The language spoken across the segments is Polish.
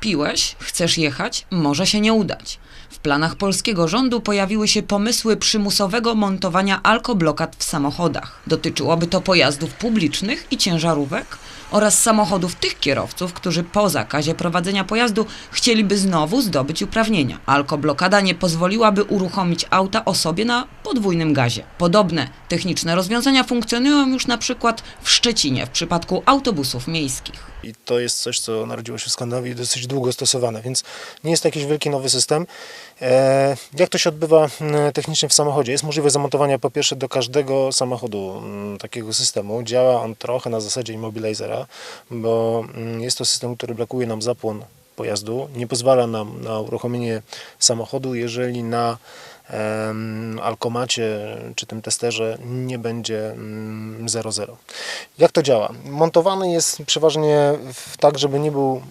Piłeś, chcesz jechać, może się nie udać. W planach polskiego rządu pojawiły się pomysły przymusowego montowania alkoblokad w samochodach. Dotyczyłoby to pojazdów publicznych i ciężarówek oraz samochodów tych kierowców, którzy po zakazie prowadzenia pojazdu chcieliby znowu zdobyć uprawnienia. Alkoblokada nie pozwoliłaby uruchomić auta osobie na podwójnym gazie. Podobne techniczne rozwiązania funkcjonują już na przykład w Szczecinie w przypadku autobusów miejskich. I to jest coś, co narodziło się w Skandynawii dosyć długo stosowane, więc nie jest to jakiś wielki nowy system. E, jak to się odbywa mm, technicznie w samochodzie? Jest możliwe zamontowanie po pierwsze do każdego samochodu mm, takiego systemu. Działa on trochę na zasadzie immobilizera, bo mm, jest to system, który blokuje nam zapłon pojazdu, nie pozwala nam na uruchomienie samochodu, jeżeli na alkomacie czy tym testerze nie będzie mm, 0,0. Jak to działa? Montowany jest przeważnie tak, żeby nie był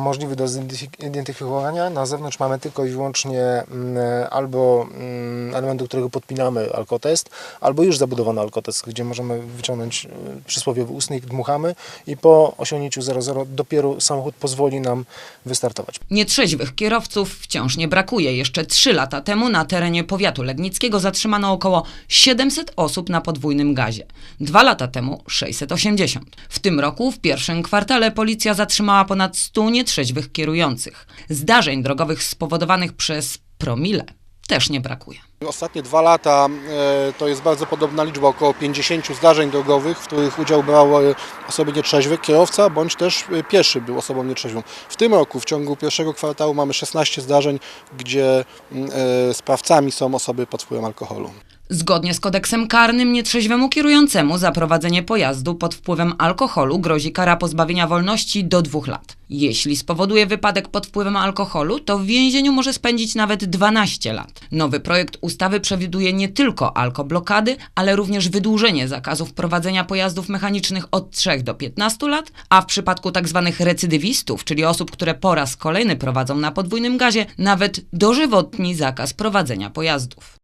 możliwy do zidentyfik- identyfikowania. Na zewnątrz mamy tylko i wyłącznie mm, albo mm, element, do którego podpinamy alkotest, albo już zabudowany alkotest, gdzie możemy wyciągnąć y, przysłowiowy ustnik, dmuchamy i po osiągnięciu 0,0 dopiero samochód pozwoli nam wystartować. Nietrzeźwych kierowców wciąż nie brakuje. Jeszcze trzy lata temu na terenie powiatu legnickiego zatrzymano około 700 osób na podwójnym gazie. Dwa lata temu 680. W tym roku w pierwszym kwartale policja zatrzymała ponad 100 nietrzeźwych kierujących. Zdarzeń drogowych spowodowanych przez promile też nie brakuje. Ostatnie dwa lata e, to jest bardzo podobna liczba, około 50 zdarzeń drogowych, w których udział brały osoby nietrzeźwe, kierowca bądź też e, pieszy był osobą nietrzeźwą. W tym roku, w ciągu pierwszego kwartału mamy 16 zdarzeń, gdzie mm, e, sprawcami są osoby pod wpływem alkoholu. Zgodnie z kodeksem karnym nietrzeźwemu kierującemu za prowadzenie pojazdu pod wpływem alkoholu grozi kara pozbawienia wolności do dwóch lat. Jeśli spowoduje wypadek pod wpływem alkoholu, to w więzieniu może spędzić nawet 12 lat. Nowy projekt ustawy przewiduje nie tylko alkoblokady, ale również wydłużenie zakazów prowadzenia pojazdów mechanicznych od 3 do 15 lat, a w przypadku tzw. recydywistów, czyli osób, które po raz kolejny prowadzą na podwójnym gazie, nawet dożywotni zakaz prowadzenia pojazdów.